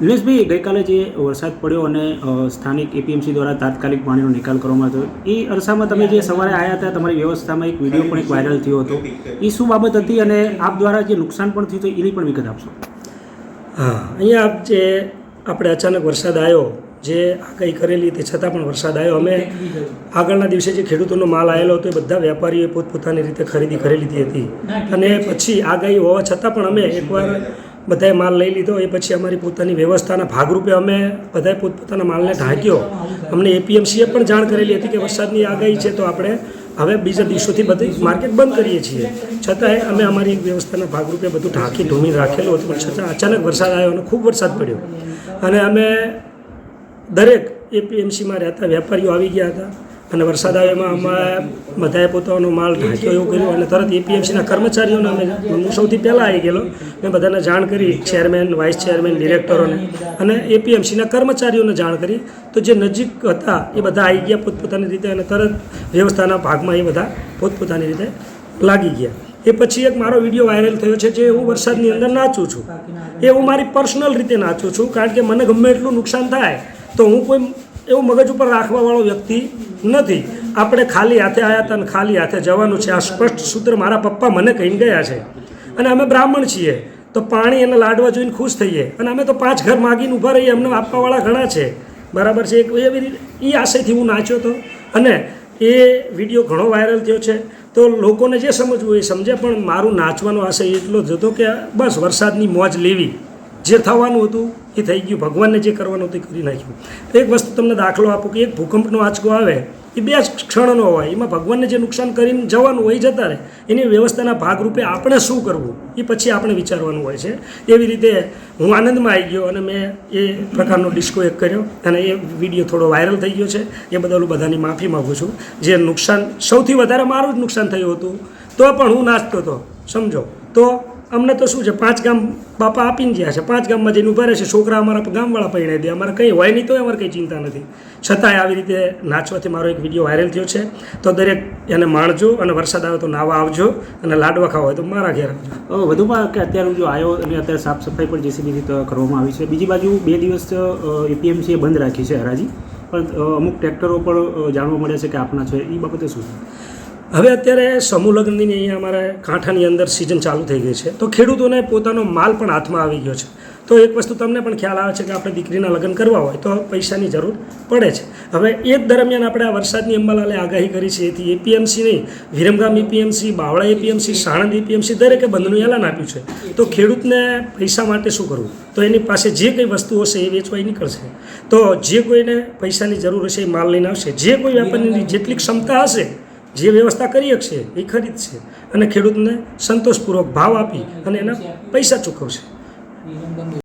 દિનેશભાઈ, ગઈકાલે જે વરસાદ પડ્યો અને સ્થાનિક એપીએમસી દ્વારા તાત્કાલિક પાણીનો નિકાલ કરવામાં આવ્યો એ અરસામાં તમે જે સવારે આવ્યા હતા, તમારી વ્યવસ્થામાં એક વીડિયો પણ એક વાયરલ થયો હતો. એ શું બાબત હતી અને આપ દ્વારા જે નુકસાન પણ થયું હતું, એની પણ વિગત આપશો? હા, અહીંયા આપ જે આપણે અચાનક વરસાદ આવ્યો, જે આગાહી કરેલી તે છતાં પણ વરસાદ આવ્યો. અમે આગળના દિવસે જે ખેડૂતોનો માલ આવેલો હતો, એ બધા વેપારીઓએ પોતપોતાની રીતે ખરીદી કરી લીધી હતી. અને પછી આગાહી હોવા છતાં પણ અમે એકવાર બધાએ માલ લઈ લીધો, એ પછી અમારી પોતાની વ્યવસ્થાના ભાગરૂપે અમે બધાએ પોતપોતાના માલને ઢાંક્યો. અમને એપીએમસીએ પણ જાણ કરેલી હતી કે વરસાદની આગાહી છે તો આપણે હવે બીજા દિવસોથી બધી માર્કેટ બંધ કરીએ છીએ. છતાંય અમે અમારી વ્યવસ્થાના ભાગરૂપે બધું ઢાંકી, ધૂમી રાખેલું હતું, પણ છતાં અચાનક વરસાદ આવ્યો અને ખૂબ વરસાદ પડ્યો. અને અમે દરેક એપીએમસીમાં રહેતા વેપારીઓ આવી ગયા હતા. અને વરસાદ આવ્યો એમાં અમે બધાએ પોતાનો માલ ઢાંક્યો એવું કર્યું અને તરત એપીએમસીના કર્મચારીઓને અમે હું સૌથી પહેલાં આવી ગયેલો. મેં બધાને જાણ કરી ચેરમેન વાઇસ ચેરમેન ડિરેક્ટરોને અને એપીએમસીના કર્મચારીઓને જાણ કરી. તો જે નજીક હતા એ બધા આવી ગયા પોતપોતાની રીતે અને તરત વ્યવસ્થાના ભાગમાં એ બધા પોતપોતાની રીતે લાગી ગયા. એ પછી એક મારો વીડિયો વાયરલ થયો છે જે હું વરસાદની અંદર નાચું છું. એ હું મારી પર્સનલ રીતે નાચું છું. કારણ કે મને ગમે એટલું નુકસાન થાય, તો હું કોઈ એવું મગજ ઉપર રાખવાવાળો વ્યક્તિ નથી. આપણે ખાલી હાથે આવ્યા હતા અને ખાલી હાથે જવાનું છે. આ સ્પષ્ટ સૂત્ર મારા પપ્પા મને કહીને ગયા છે. અને અમે બ્રાહ્મણ છીએ. તો પાણી અને લાડવા જોઈને ખુશ થઈએ. અને અમે તો પાંચ ઘર માગીને ઊભા રહીએ. અમને આપવાવાળા ઘણા છે. બરાબર છે. એક એવી રીતે એ આશયથી હું નાચ્યો હતો. અને એ વીડિયો ઘણો વાયરલ થયો છે. તો લોકોને જે સમજવું એ સમજે. પણ મારું નાચવાનો આશય એટલો જ હતો કે બસ વરસાદની મોજ લેવી. જે થવાનું હતું એ થઈ ગયું. ભગવાનને જે કરવાનું હતું એ કરી નાખ્યું. એક વસ્તુ તમને દાખલો આપો કે એક ભૂકંપનો આંચકો આવે, એ બે ક્ષણનો હોય. એમાં ભગવાનને જે નુકસાન કરીને જવાનું હોય જતા રહે, એની વ્યવસ્થાના ભાગરૂપે આપણે શું કરવું? એ પછી આપણે વિચારવાનું હોય છે. એવી રીતે હું આનંદમાં આવી ગયો અને મેં એ પ્રકારનો ડિસ્કો એક કર્યો અને એ વીડિયો થોડો વાયરલ થઈ ગયો છે. એ બદલ હું બધાની માફી માગું છું. જે નુકસાન, સૌથી વધારે મારું જ નુકસાન થયું હતું, તો પણ હું નાચતો હતો. સમજો? તો અમને તો શું છે, પાંચ ગામ બાપા આપીને ગયા છે. પાંચ ગામમાં જઈને ઊભા રહે છે. છોકરા અમારા ગામવાળા પરણાવી દે. અમારે કંઈ હોય નહીં તો અમારે કંઈ ચિંતા નથી. છતાંય આવી રીતે નાચવાથી મારો એક વીડિયો વાયરલ થયો છે. તો દરેક એને માણજો અને વરસાદ આવે તો નાવા આવજો અને લાડવા ખાવા હોય તો મારા ઘેર વધુમાં કે અત્યારે જો આવ્યો અને અત્યારે સાફ સફાઈ પણ જેસીબી રીતે કરવામાં આવી છે. બીજી બાજુ બે દિવસ એપીએમસીએ બંધ રાખી છે હરાજી. પણ અમુક ટ્રેક્ટરો પણ જાણવા મળે છે કે આપના છે. એ બાબતે શું? હવે અત્યારે સમૂહ લગ્નની અહીંયા અમારા કાંઠાની અંદર સિઝન ચાલુ થઈ ગઈ છે. તો ખેડૂતોને પોતાનો માલ પણ હાથમાં આવી ગયો છે. તો એક વસ્તુ તમને પણ ખ્યાલ આવે છે કે આપણે દીકરીના લગ્ન કરવા હોય તો પૈસાની જરૂર પડે છે. હવે એ જ દરમિયાન આપણે આ વરસાદની અંબાલાલે આગાહી કરી છે. એથી એપીએમસી નહીં, Viramgam APMC Bavla APMC Sanand APMC દરેકે બંધનું એલાન આપ્યું છે. તો ખેડૂતને પૈસા માટે શું કરવું? તો એની પાસે જે કંઈ વસ્તુ હશે એ વેચવા નીકળશે. તો જે કોઈને પૈસાની જરૂર હશે એ માલ લઈને આવશે. જે કોઈ વેપારીની જેટલી ક્ષમતા હશે જે વ્યવસ્થા કરી શકશે એ ખરીદશે અને ખેડૂતને સંતોષપૂર્વક ભાવ આપી અને એના પૈસા ચૂકવશે.